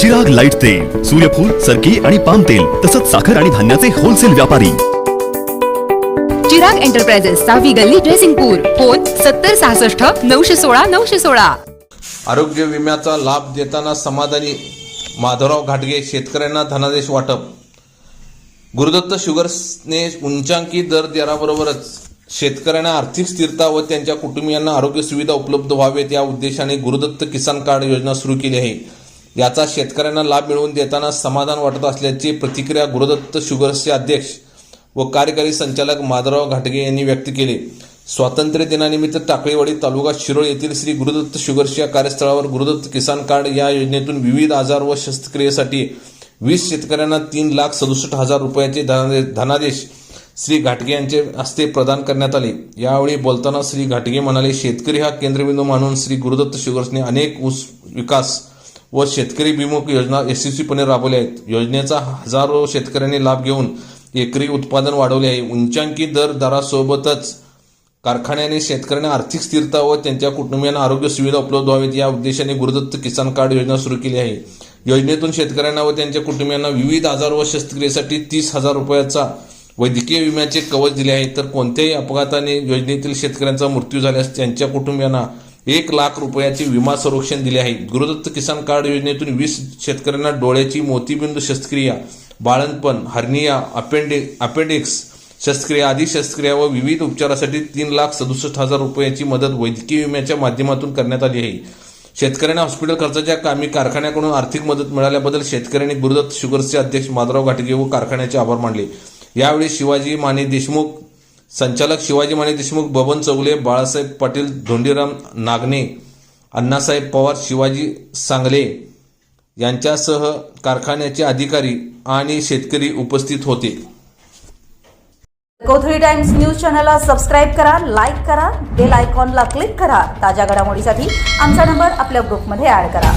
सुहाग लाइट तेल सूर्यफूल सरकी आणि पाम तेल तसंच साखर आणि धान्याचे होलसेल व्यापारी. चिराग एंटरप्राइजेस सहावी गल्ली ड्रेसिंगपूर फोन सत्तर सहासष्ट नऊशे सोळा नऊशे सोळा. आरोग्य विम्याचा लाभ देताना समाधानी माधवराव घाटगे शेतकऱ्यांना धनादेश वाटप. गुरुदत्त शुगर्सने उंचांकी दर दराबरोबरच शेतकऱ्यांना आर्थिक स्थिरता व त्यांच्या कुटुंबियांना आरोग्य सुविधा उपलब्ध व्हावेत या उद्देशाने गुरुदत्त किसान कार्ड योजना सुरू केली आहे. याचा शेतकऱ्यांना लाभ मिळवून देताना समाधान वाटत असल्याची प्रतिक्रिया गुरुदत्त शुगर्सचे अध्यक्ष व कार्यकारी संचालक माधवराव घाटगे यांनी व्यक्त केली. स्वातंत्र्य दिनानिमित्त टाकळीवाडी तालुका शिरोळ येथील श्री गुरुदत्त शुगर्स या कार्यस्थळावर गुरुदत्त किसान कार्ड या योजनेतून विविध आजार व शस्त्रक्रियेसाठी वीस शेतकऱ्यांना तीन लाख सदुसष्ट हजार रुपयाचे धनादेश धनादेश श्री घाटगे यांचे हस्ते प्रदान करण्यात आले. यावेळी बोलताना श्री घाटगे म्हणाले शेतकरी हा केंद्रबिंदू मानून श्री गुरुदत्त शुगर्सने अनेक ऊस विकास व शेतकरी विमुख योजना यशस्वीपणे राबवल्या आहेत. योजनेचा हजारो शेतकऱ्यांनी लाभ घेऊन एकरी उत्पादन वाढवले आहे. उंचांकी दर दरासोबतच कारखान्याने शेतकऱ्यांना आर्थिक स्थिरता व त्यांच्या कुटुंबियांना आरोग्य सुविधा उपलब्ध व्हावीत या उद्देशाने गुरुदत्त किसान कार्ड योजना सुरू केली आहे. योजनेतून शेतकऱ्यांना व त्यांच्या कुटुंबियांना विविध आजार व शस्त्रक्रियेसाठी तीस हजार रुपयाचा वैद्यकीय विम्याचे कवच दिले आहे तर कोणत्याही अपघाताने योजनेतील शेतकऱ्यांचा मृत्यू झाल्यास त्यांच्या कुटुंबियांना एक लाख रुपयाचे विमा संरक्षण दिले आहे. गुरुदत्त किसान कार्ड योजनेतून वीस शेतकऱ्यांना डोळ्याची मोतीबिंदू शस्त्रक्रिया बाळणपण हर्निया अपेंडे अपेंडिक्स शस्त्रक्रिया आदी शस्त्रक्रिया व विविध उपचारासाठी तीन लाख सदुसष्ट हजार रुपयाची मदत वैद्यकीय विम्याच्या माध्यमातून करण्यात आली आहे. शेतकऱ्यांना हॉस्पिटल खर्चाच्या कामी कारखान्याकडून आर्थिक मदत मिळाल्याबद्दल शेतकऱ्यांनी गुरुदत्त शुगर्सचे अध्यक्ष माधवराव घाटगे व कारखान्याचे आभार मानले. यावेळी शिवाजी माने देशमुख संचालक शिवाजी माने देशमुख बबन चौगले बाळासाहेब पाटील धोंडीराम नागने अण्णासाहेब पवार शिवाजी सांगले यांच्यासह कारखान्याचे अधिकारी आणि शेतकरी उपस्थित होते. कोथळी टाइम्स न्यूज चॅनलला सबस्क्राईब करा लाईक करा बेल आयकॉनला क्लिक करा. ताज्या घडामोडीसाठी आमचा नंबर आपल्या ग्रुपमध्ये ऍड करा.